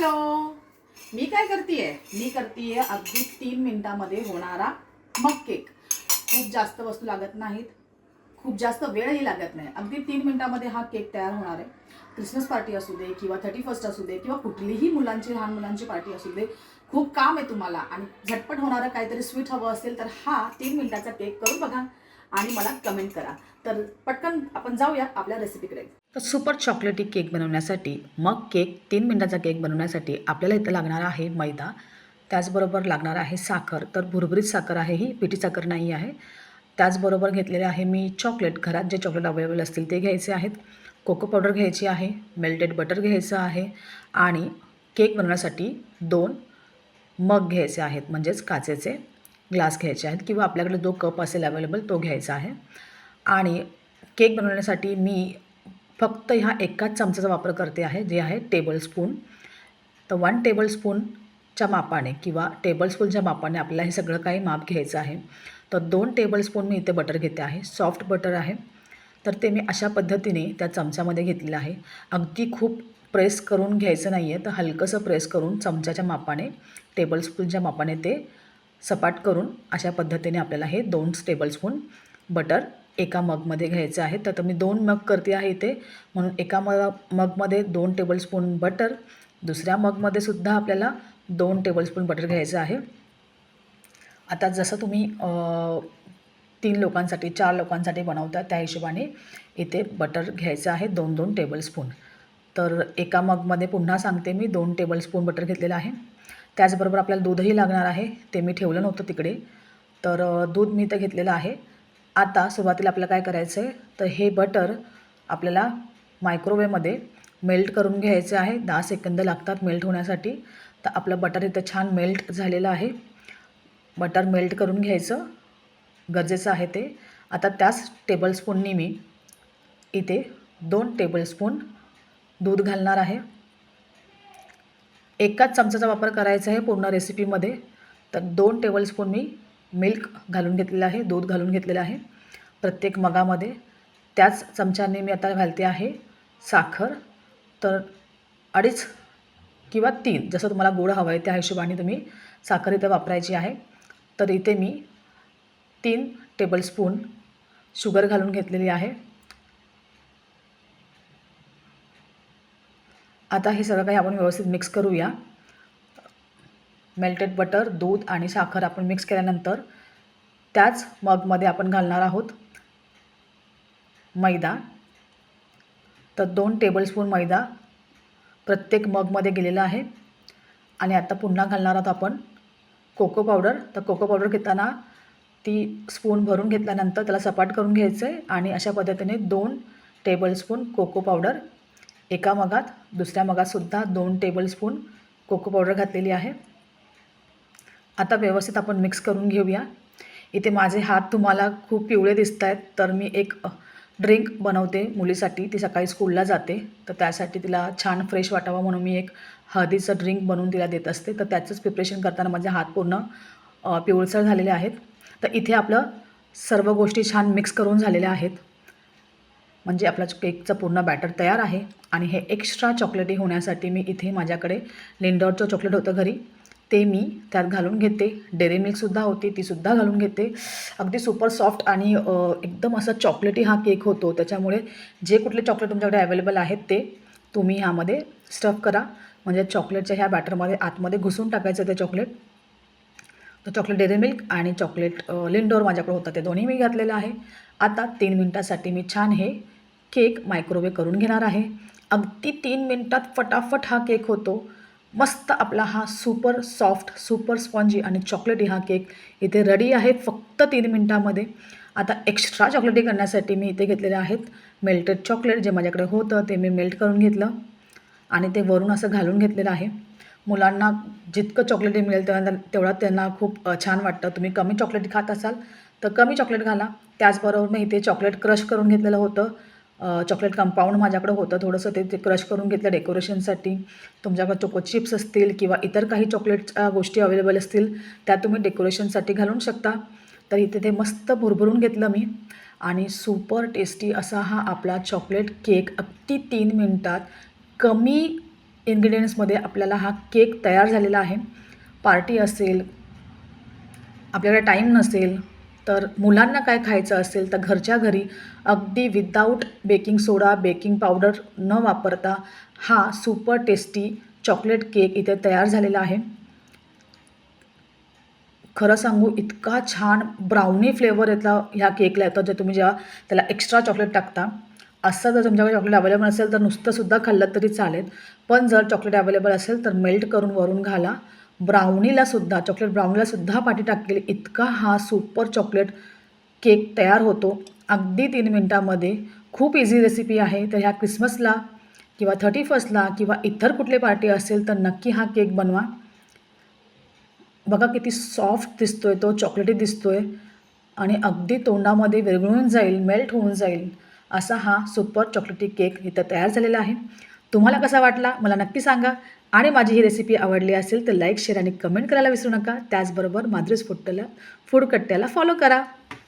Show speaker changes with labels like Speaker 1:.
Speaker 1: Hello. मी काय करतेय? मी करतीये अगदी तीन मिनिटामध्ये होणारा मग केक. खूप जास्त वस्तू लागत नाहीत. खूप जास्त वेळही लागत नाही. अगदी तीन मिनिटामध्ये हा केक तयार होणार आहे. क्रिसमस पार्टी असू दे किंवा थर्टी फर्स्ट असू दे किंवा कुठलीही मुलांची लहान मुलांची पार्टी असू दे खूप काम आहे तुम्हाला. आणि झटपट होणारं काहीतरी स्वीट हवं असेल तर हा तीन मिनिटाचा केक करून बघा. आणि मला कमेंट करा. तर पटकन आपण जाऊया आपल्या रेसिपीकडे
Speaker 2: तर सुपर चॉकलेटी केक बनवण्यासाठी मग केक तीन मिनटाचा केक बनवण्यासाठी आपल्याला इथं लागणार आहे मैदा. त्याचबरोबर लागणार आहे साखर. तर भुरभुरीत साखर आहे ही पिठी साखर नाही आहे. त्याचबरोबर घेतलेले आहे मी चॉकलेट घरात जे चॉकलेट अवेलेबल असतील ते घ्यायचे आहेत. कोको पावडर घ्यायची आहे मेल्टेड बटर घ्यायचं आहे आणि केक बनवण्यासाठी दोन मग घ्यायचे आहेत म्हणजेच काचेचे ग्लास घ्यायचे आहेत किंवा आपल्याकडे जो कप असेल अवेलेबल तो घ्यायचा आहे. आणि केक बनवण्यासाठी मी फक्त ह्या एकाच चमचाचा वापर करते आहे जे आहे टेबलस्पून तर वन टेबलस्पूनच्या मापाने किंवा टेबलस्पूनच्या मापाने आपल्याला हे सगळं काही माप घ्यायचं आहे. तर दोन टेबलस्पून मी इथे बटर घेते आहे सॉफ्ट बटर आहे. तर ते मी अशा पद्धतीने त्या चमच्यामध्ये घेतलेलं आहे. अगदी खूप प्रेस करून घ्यायचं नाही आहे तर हलकंसं प्रेस करून चमच्याच्या मापाने टेबलस्पूनच्या मापाने ते सपाट करून अशा पद्धतीने आपल्याला हे दोन टेबलस्पून बटर एका मगमध्ये घ्यायचं आहे. तर मी दोन मग करते आहे इथे. म्हणून एका मग मगमध्ये दोन टेबलस्पून बटर दुसऱ्या मगमध्ये सुद्धा आपल्याला दोन टेबलस्पून बटर घ्यायचं आहे. आता जसं तुम्ही तीन लोकांसाठी चार लोकांसाठी बनवता त्या हिशोबाने इथे बटर घ्यायचं आहे दोन दोन टेबलस्पून तर एका मगमध्ये पुन्हा सांगते मी दोन टेबलस्पून बटर घेतलेलं आहे. त्याचबरोबर आपल्याला दूधही लागणार आहे ते मी ठेवलं नव्हतं तिकडे. तर दूध मी इथं घेतलेलं आहे. आता सुरुवातीला आपल्याला काय करायचं आहे तर हे बटर आपल्याला मायक्रोवेवमध्ये मेल्ट करून घ्यायचे आहे. दहा सेकंद लागतात मेल्ट होण्यासाठी. तर आपलं बटर इथं छान मेल्ट झालेलं आहे. बटर मेल्ट करून घ्यायचं. गरजेचं आहे ते. आता त्याच टेबलस्पूननी मी इथे दोन टेबलस्पून दूध घालणार आहे. एकाच चमचाचा वापर करायचा आहे पूर्ण रेसिपीमध्ये. तर दोन टेबलस्पून मी मिल्क घालून घेतलेलं आहे दूध घालून घेतलेलं आहे. प्रत्येक मगामध्ये त्याच चमच्याने मी आता घालते आहे साखर. तर अडीच किंवा तीन जसं तुम्हाला गोड हवं आहे त्या हिशोबाने तुम्ही साखर इथं वापरायची आहे. तर इथे मी तीन टेबलस्पून शुगर घालून घेतलेली आहे. आता हे सगळं काही आपण व्यवस्थित मिक्स करूया. मेल्टेड बटर दूध आणि साखर आपण मिक्स केल्यानंतर त्याच मगमध्ये आपण घालणार आहोत मैदा. तर दोन टेबलस्पून मैदा प्रत्येक मगमध्ये गेलेला आहे. आणि आता पुन्हा घालणार आहोत आपण कोको पावडर तर कोको पावडर घेताना ती स्पून भरून घेतल्यानंतर त्याला सपाट करून घ्यायचं आहे आणि अशा पद्धतीने दोन टेबलस्पून कोको पावडर एका मगात दुसऱ्या मगातसुद्धा दोन टेबलस्पून कोको पावडर घातलेली आहे. आता व्यवस्थित आपण मिक्स करून घेऊया. इथे माझे हात तुम्हाला खूप पिवळे दिसत आहेत तर मी एक ड्रिंक बनवते मुलीसाठी. ती सकाळी स्कूलला जाते तर त्यासाठी तिला छान फ्रेश वाटावं म्हणून मी एक हळदीचं ड्रिंक बनवून तिला देत असते. तर त्याचंच प्रिपरेशन करताना माझे हात पूर्ण पिवळसर झालेले आहेत. तर इथे आपलं सर्व गोष्टी छान मिक्स करून झालेल्या आहेत. म्हणजे आपला केकचं पूर्ण बॅटर तयार आहे. आणि हे एक्स्ट्रा चॉकलेटी होण्यासाठी मी इथे माझ्याकडे लिंडॉटचं चॉकलेट होतं घरी. ते मी त्यात घालून घेते. डेअरी मिल्कसुद्धा होती तीसुद्धा घालून घेते. अगदी सुपर सॉफ्ट आणि एकदम असा चॉकलेटी हा केक होतो. त्याच्यामुळे जे कुठले चॉकलेट तुमच्याकडे अवेलेबल आहेत ते तुम्ही ह्यामध्ये स्टफ करा. म्हणजे चॉकलेटच्या ह्या बॅटरमध्ये आतमध्ये घुसून टाकायचं ते चॉकलेट. तर चॉकलेट डेअरी मिल्क आणि चॉकलेट लिंडोर माझ्याकडे होतं. ते दोन्ही मी घातलेलं आहे. आता तीन मिनटासाठी मी छान हे केक मायक्रोवेव्ह करून घेणार आहे. अगदी तीन मिनटात फटाफट हा केक होतो. मस्त आपला हा सुपर सॉफ्ट सुपर स्पॉन्जी आणि चॉकलेटी हा केक इथे रेडी आहे फक्त तीन मिनटामध्ये. आता एक्स्ट्रा चॉकलेटी करण्यासाठी मी इथे घेतलेले आहेत मेल्टेड चॉकलेट जे माझ्याकडे होतं ते मी मेल्ट करून घेतलं आणि ते वरून असं घालून घेतलेलं आहे. मुलांना जितकं चॉकलेटी मिळेल तेव्हा तेवढा त्यांना खूप छान वाटतं. तुम्ही कमी चॉकलेट खात असाल तर कमी चॉकलेट घाला. त्याचबरोबर मी इथे चॉकलेट क्रश करून घेतलेलं होतं. चॉकलेट कंपाऊंड माझ्याकडं होतं. थोडंसं ते ते क्रश करून घेतलं डेकोरेशनसाठी तुमच्याकडे चोको चिप्स असतील किंवा इतर काही चॉकलेटच्या गोष्टी अवेलेबल असतील त्या तुम्ही डेकोरेशनसाठी घालून शकता. तर इथे ते मस्त भुरभरून घेतलं मी. आणि सुपर टेस्टी असा हा आपला चॉकलेट केक अगदी तीन मिनटात कमी इन्ग्रेडियंट्समध्ये आपल्याला हा केक तयार झालेला आहे. पार्टी असेल आपल्याकडे टाईम नसेल तर मुलांना काय खायचं असेल तर घरच्या घरी अगदी without baking soda baking powder न वापरता हा सुपर टेस्टी चॉकलेट केक इथे तयार झालेला आहे. खरं सांगू इतका छान ब्राउनी फ्लेवर येतला ह्या केकला येतो जे तुम्ही जेव्हा त्याला एक्स्ट्रा चॉकलेट टाकता. असं जर तुमच्याकडे चॉकलेट अवेलेबल असेल तर नुसतंसुद्धा खाल्लं तरी चालेल. पण जर चॉकलेट अवेलेबल असेल तर मेल्ट करून वरून घाला. ब्राउनीलासुद्धा चॉकलेट ब्राउनीलासुद्धा पाठी टाकेल इतका हा सुपर चॉकलेट केक तयार होतो. अगदी तीन मिनटामध्ये खूप इझी रेसिपी आहे. तर ह्या क्रिसमसला किंवा थर्टी फर्स्टला किंवा इतर कुठले पार्टी असेल तर नक्की हा केक बनवा. बघा किती सॉफ्ट दिसतोय तो चॉकलेटी दिसतोय. आणि अगदी तोंडामध्ये विरघळून जाईल मेल्ट होऊन जाईल असा हा सुपर चॉकलेटी केक इथं तयार झालेला आहे. तुम्हाला कसा वाटला मला नक्की सांगा. आणि माझी ही रेसिपी आवडली असेल तर लाईक शेअर आणि कमेंट करायला विसरू नका. त्याचबरोबर माद्रीज फुट्टला फूड कट्ट्याला फॉलो करा.